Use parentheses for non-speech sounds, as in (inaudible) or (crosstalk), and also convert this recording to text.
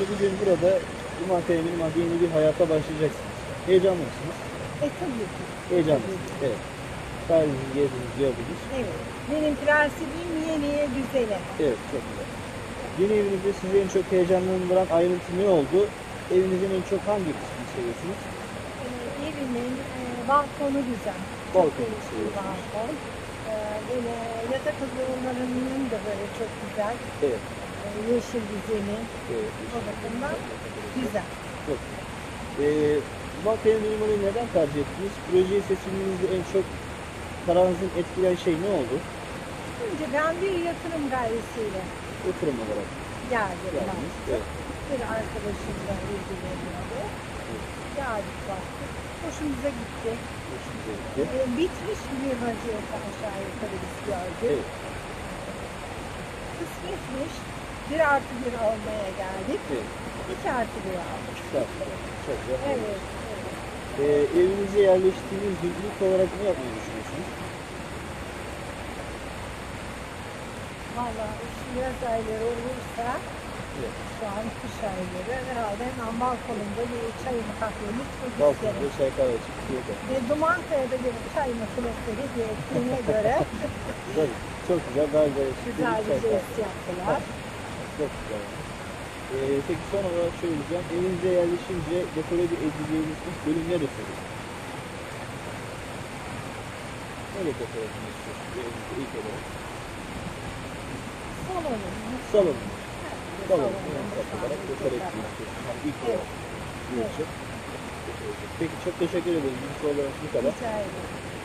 Şimdi bugün burada Duman Temin yeni bir hayata başlayacaksınız. Heyecanlı mısınız? E tabii ki. Heyecanlısınız. Evet. Tarihinizi gezdiniz, gördünüz. Evet. Benim prensibim yeniye düzene. Evet, çok güzel. Yeni evinizde sizi en çok heyecanlandıran ayrıntı ne oldu? Evinizin en çok hangi kısmını seviyorsunuz? Ee, evimin e, balkonu güzel. Balkonu seviyorsunuz. balkon. Ee, böyle yatak odalarının da böyle çok güzel. Evet. Ee, yeşil bir zemin. evet. O bakımdan güzel. Çok. Ee, Temin Mimarı'yı neden tercih ettiniz? Projeyi seçimlerinizde en çok kararınızı etkileyen şey ne oldu? Önceden bir yatırım gayesiyle Oturum olarak geldim ben. geldiniz. Evet. Bir arkadaşımla ilgileniyordu. Geldik baktık. Hoşumuza gitti. Hoşunuza gitti. Ee, bitmiş bir vaziyette aşağı yukarı biz gördük. Evet. Kısmetmiş. Bir artı bir almaya geldik. Evet. İki artı bir aldık. Güzel. Çok güzel. Evet. Ee, evinize yerleştiğiniz ilk olarak ne yapmayı düşünüyorsunuz? Valla yaz ayları olursa Evet. şu an kış ayları herhalde hemen balkonumda bir çayımı kahvemi Balkonda isterim. çay kahve gidiyor. Ve Dumankaya'da bir çay makinesi hediye ettiğine (laughs) göre Tabii. Çok güzel. Daha güzel. güzel bir jest yaptılar. Çok güzel. Ee, peki son olarak şöyle diyeceğim. Evinize yerleşince dekore edeceğiniz ilk bölüm neresi? Nereye dekore etmek istiyorsunuz evinizde ilk olarak? Salonum. Salon. Salon. Salonum. En ufak olarak dekore etmek istiyorsunuz. Yani ilk olarak. Evet. Peki çok teşekkür ederim. İlk olarak bu kadar. Rica ederim.